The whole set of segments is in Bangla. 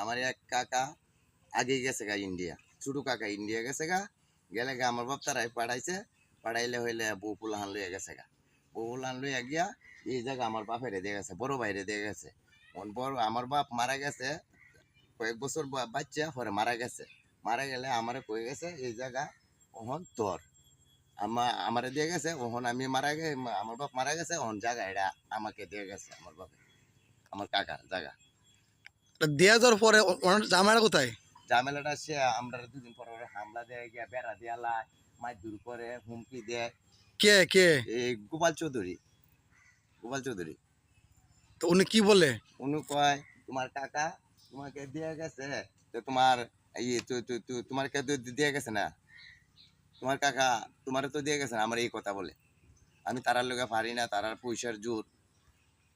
আমরা এক কাকা আগে গেছে গা ইন্ডিয়া কাকা ইন্ডিয়া গেছে গা, গেলে গা আমার বাপ তারাই পাঠাইছে, পাঠাইলে হইলে লইয়া গেছে গা। বউ লইয়া গিয়া এই জায়গা আমার বাপের দিয়ে গেছে, বড় বাইরে দিয়ে গেছে। ওন বড় আমার বাপ মারা গেছে, কয়েক বছর বাচ্চা পরে মারা গেছে। মারা গেলে আমারে কয়ে গেছে, এই জায়গা ওহন তোর। আমার আমারে দিয়ে গেছে ওহন আমি মারা গে আমার বাপ মারা গেছে ওহন জায়গা এটা আমাকে দিয়ে গেছে আমার বাপে। আমার কাকা জায়গা তা দেয়া যাওয়ার পরে জামাইটা কোথায়? ঝামেলাটা সে আমরা দুদিন পর হামলা দেয় গিয়া বেড়া মাছ দূর করে হুমকি দেয়। কে কে? এই গোপাল চৌধুরী। গোপাল চৌধুরী। তো উনি কি বলে? উনি কয় তোমার কাকা তোমাকে দিয়ে গেছে তো তোমার ইয়ে তোমার কে দিয়ে গেছে না? তোমার কাকা তোমার তো দিয়ে গেছে না আমার এই কথা বলে। আমি তারার লোকে পারি না তারার পয়সার জোর।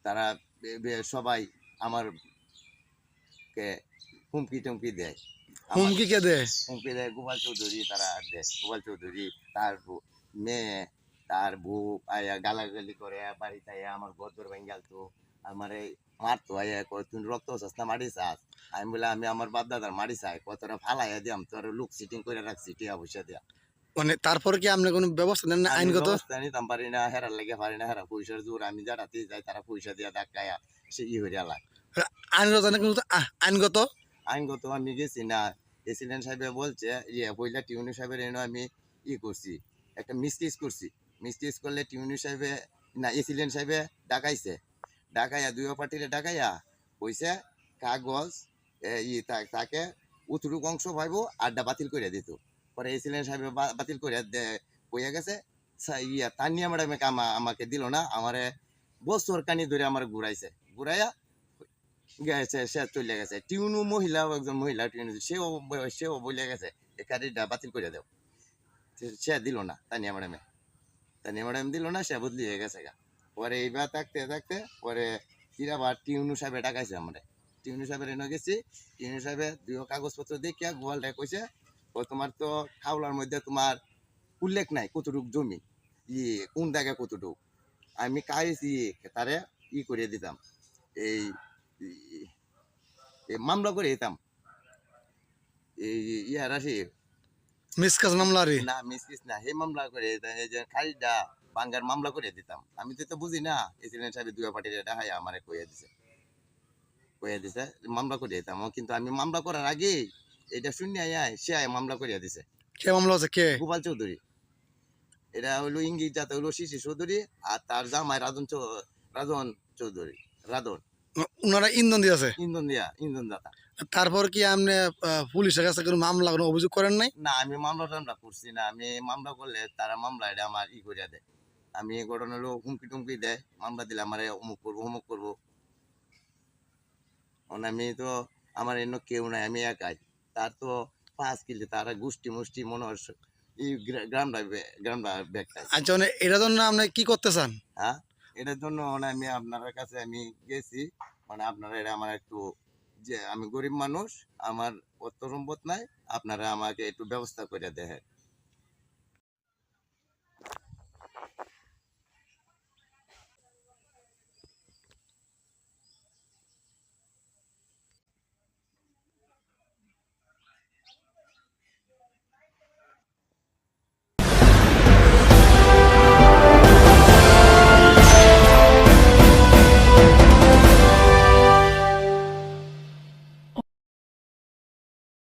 তারা সবাই আমার কে হুমকি টুমকি দেয়। হুমকি কে দে হুমকি দেয় গোপাল চৌধুরী তারা দেয়। গোপাল চৌধুরী তার মেয়ে তার বউ আয়া গালাগালি করে বাড়িতে আয়া আমার গদর ভেঙ্গাল তো আমার এই মারতো আয়া কয় তুই রক্ত চাস না মারি চাস? আমি বলে আমি আমার বাপ দাদার মারি চাই কতটা ফালাইয়া দিয়াম তোর লুক সিটিং করে রাখছি টিয়া পয়সা দিয়া। মানে তারপরে কি আপনি কোনো ব্যবস্থা নেন না আইনগত? নিতাম পারি না হেরার লেগে পারি না হেরা পয়সার জোর আমি যারাতে যাই তারা পয়সা দিয়া ডাকায়া সে ই হইয়া লাগে। আইনগত কিন্তু আইনগত? আইনগত আমি গেছি না প্রেসিডেন্ট সাহেব বলছে ইয়ে পয়লা টিউনি সাহেবের এনে আমি ই করছি একটা মিসকেস করছি মিসকেস করলে টিউনি সাহেবে না এসিলেন্ট সাহেবে ডাকাইছে ডাকাইয়া দুই পার্টিরে ডাকাইয়া কইছে কাগজ ই তাকে উতরুক অংশ পাইব আড্ডা বাতিল করে দিত। পরে সাহেবে বাতিল করে কইয়া গেছে ইয়া তানিয়া ম্যাডামে কামা আমাকে দিল না, আমারে বছর কানি ধরে আমার ঘুরাইছে। ঘুরাইয়া গেছে, সে চলে গেছে। টিউনু মহিলা একজন মহিলা টিউনু, সেও সেও বলে গেছে বাতিল করে দাও। সে- দিল না তানিয়া ম্যাডামে তানিয়া ম্যাডাম দিল না, সে বদলি হয়ে গেছে গা। পরে এইবার থাকতে থাকতে, পরে কিরা আবার টিউনু সাহেবে ডাকাইছে আমরা। টিউনু সাহেবের এনে গেছি, টিউনু সাহেবে দুই কাগজপত্র দেখিয়া গোয়ালটা কইছে ও তোমার তো খাওলার মধ্যে তোমার উল্লেখ নাই কতটুক জমি। ই কোন জায়গায় কতটুক। আমি কাজ ই তারে ই করে দিতাম। এই মামলা করে দিতাম। এই ইয়া মিসকাস মামলা রে। না মিসকিস না হে মামলা করে এই যে বাঙ্গার মামলা করে দিতাম। আমি তো বুঝি না এসিলেন্ট সাহেব দুই পার্টির এটা হাই আমারে কইয়া দিছে। কইয়া দিছে মামলা করে দিতাম। কিন্তু আমি মামলা করার আগে এটা শূন্য আয় সে আয় মামলা করিয়া দিছে। কে মামলা হচ্ছে কে? গোপাল চৌধুরী। এটা হইল ইঙ্গিত জাতে হইল শিশি চৌধুরী আর তার জামাই রাজন রাজন চৌধুরী রাধন ওনারা ইন্ধন দিয়েছে? ইন্ধন দিয়া ইন্ধন দাতা তারপর কি আপনি পুলিশের কাছে কোনো মামলা কোনো অভিযোগ করেন নাই? না আমি মামলা টামলা করছি না। আমি মামলা করলে তারা মামলা এটা আমার ই করিয়া দেয়। আমি ঘটনা হলো হুমকি টুমকি দেয়। মামলা দিলে আমার অমুক করব অমুক করব। আমি তো আমার এন্য কেউ নাই আমি একাই। তার তো পাঁচ কিলো তার গোষ্ঠী মুষ্টি মনে হয় এই গ্রামটা গ্রামটা ব্যাগটাই আচ্ছা মানে এটার জন্য আপনি কি করতে চান? হ্যাঁ? এটার জন্য মানে আমি আপনার কাছে আমি গেছি। মানে আপনারা এটা আমার একটু যে আমি গরিব মানুষ আমার অর্থ সম্পদ নাই আপনারা আমাকে একটু ব্যবস্থা করে দেখেন